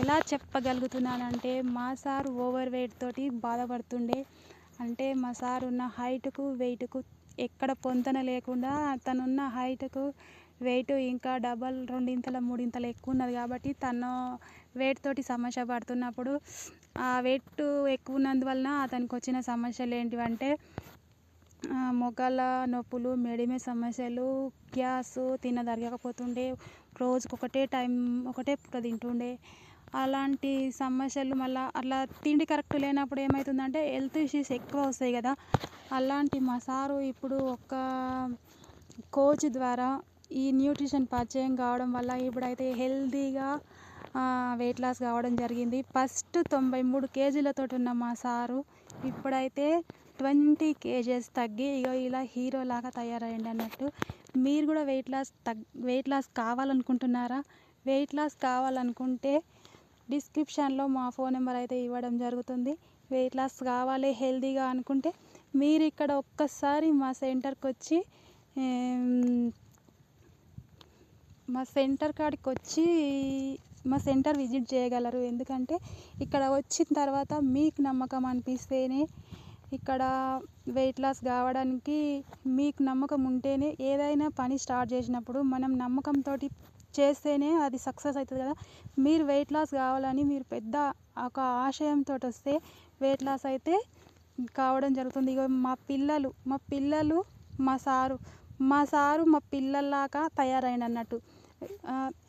ఎలా చెప్పగలుగుతున్నానంటే మా sir over weight తోటి బాధపడుతుండే. అంటే మా సార్ ఉన్న హైట్కు వెయిట్కు ఎక్కడ పొంతన లేకుండా తనున్న హైట్కు వెయిట్ ఇంకా డబల్ రెండింతల మూడింతలు ఎక్కువ ఉన్నది కాబట్టి తను వెయిట్ తోటి సమస్య పడుతున్నప్పుడు ఆ వెయిట్ ఎక్కువ ఉన్నందువలన అతనికి వచ్చిన సమస్యలు ఏంటివంటే మోకాళ్ళ నొప్పులు మెడిమే సమస్యలు గ్యాస్ తినదరగకపోతుండే రోజుకి ఒకటే టైం ఒకటే పూట తింటుండే. అలాంటి సమస్యలు మళ్ళీ అట్లా తిండి కరెక్ట్ లేనప్పుడు ఏమవుతుందంటే హెల్త్ ఇష్యూస్ ఎక్కువ వస్తాయి కదా. అలాంటి మా సారు ఇప్పుడు ఒక కోచ్ ద్వారా ఈ న్యూట్రిషన్ పరిచయం కావడం వల్ల ఇప్పుడైతే హెల్తీగా వెయిట్ లాస్ కావడం జరిగింది. ఫస్ట్ తొంభై మూడు కేజీలతో ఉన్న మా సారు ఇప్పుడైతే ట్వంటీ కేజెస్ తగ్గి ఇగో ఇలా హీరోలాగా తయారయ్యండి అన్నట్టు. మీరు కూడా వెయిట్ లాస్ తగ్ వెయిట్ లాస్ కావాలనుకుంటున్నారా? వెయిట్ లాస్ కావాలనుకుంటే డిస్క్రిప్షన్లో మా ఫోన్ నెంబర్ అయితే ఇవ్వడం జరుగుతుంది. వెయిట్ లాస్ కావాలి హెల్తీగా అనుకుంటే మీరు ఇక్కడ ఒక్కసారి మా సెంటర్కి వచ్చి మా సెంటర్ కాడికి వచ్చి మా సెంటర్ విజిట్ చేయగలరు. ఎందుకంటే ఇక్కడ వచ్చిన తర్వాత మీకు నమ్మకం అనిపిస్తేనే ఇక్కడ వెయిట్ లాస్ కావడానికి మీకు నమ్మకం ఉంటేనే ఏదైనా పని స్టార్ట్ చేసినప్పుడు మనం నమ్మకంతో చేస్తేనే అది సక్సెస్ అవుతుంది కదా. మీరు వెయిట్ లాస్ కావాలని మీరు పెద్ద ఒక ఆశయంతో వస్తే వెయిట్ లాస్ అయితే కావడం జరుగుతుంది. ఇక మా పిల్లలు మా పిల్లలు మా సారు మా సారు మా పిల్లల్లాగా తయారైండు అన్నట్టు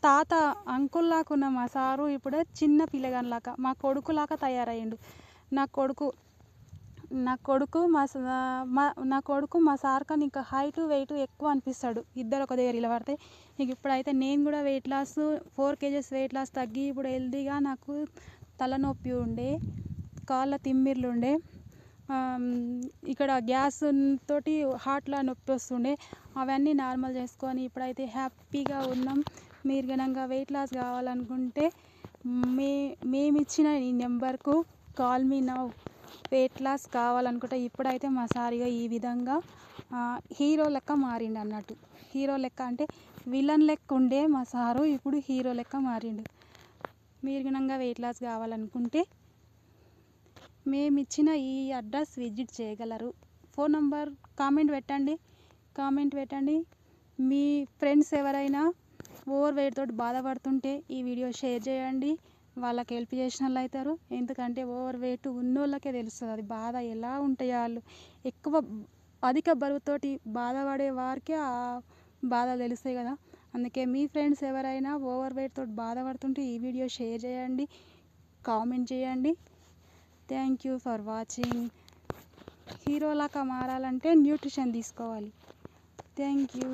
తాత అంకుల్లాగా ఉన్న మా సారు ఇప్పుడు చిన్న పిల్లగానిలాగా మా కొడుకులాగా తయారయ్యిండు. నా కొడుకు నా కొడుకు మా మా నా కొడుకు మా సార్ కన్నా ఇంకా హైట్ వెయిట్ ఎక్కువ అనిపిస్తాడు. ఇద్దరు ఒక దగ్గర నిలబడితే ఇక ఇప్పుడైతే నేను కూడా weight loss four kgs weight loss తగ్గి ఇప్పుడు హెల్తీగా నాకు తలనొప్పి ఉండే కాళ్ళ తిమ్మిర్లు ఉండే. ఇక్కడ గ్యాస్ తోటి హార్ట్లో నొప్పి వస్తుండే. అవన్నీ నార్మల్ చేసుకొని ఇప్పుడైతే హ్యాపీగా ఉన్నాం. మీరు కనుక వెయిట్ లాస్ కావాలనుకుంటే మే మేము ఇచ్చిన ఈ నెంబర్కు call me now. Weight loss కావాలనుకుంటే ఇప్పుడైతే మా సారిగా ఈ విధంగా హీరో లెక్క మారిండు అన్నట్టు. హీరో లెక్క అంటే విలన్ లెక్క ఉండే మా సారు ఇప్పుడు హీరో లెక్క మారిండు. మీరు కనుక వెయిట్ లాస్ కావాలనుకుంటే మేమిచ్చిన ఈ అడ్రస్ విజిట్ చేయగలరు. ఫోన్ నంబర్ కామెంట్ పెట్టండి. కామెంట్ పెట్టండి. మీ ఫ్రెండ్స్ ఎవరైనా ఓవర్ వెయిట్ తోటి బాధపడుతుంటే ఈ వీడియో షేర్ చేయండి. వాళ్ళకి హెల్ప్ చేసిన వాళ్ళు అవుతారు ఎందుకంటే ఓవర్ వెయిట్ ఉన్నోళ్ళకే తెలుస్తుంది. అది బాధ ఎలా ఉంటాయో వాళ్ళు? ఎక్కువ అధిక బరువుతోటి బాధపడే వారికే ఆ బాధ తెలుస్తాయి కదా. అందుకే మీ ఫ్రెండ్స్ ఎవరైనా ఓవర్ వెయిట్ తోటి బాధపడుతుంటే ఈ వీడియో షేర్ చేయండి. కామెంట్ చేయండి. థ్యాంక్ యూ ఫర్ వాచింగ్ హీరోలాగా మారాలంటే న్యూట్రిషన్ తీసుకోవాలి. Thank you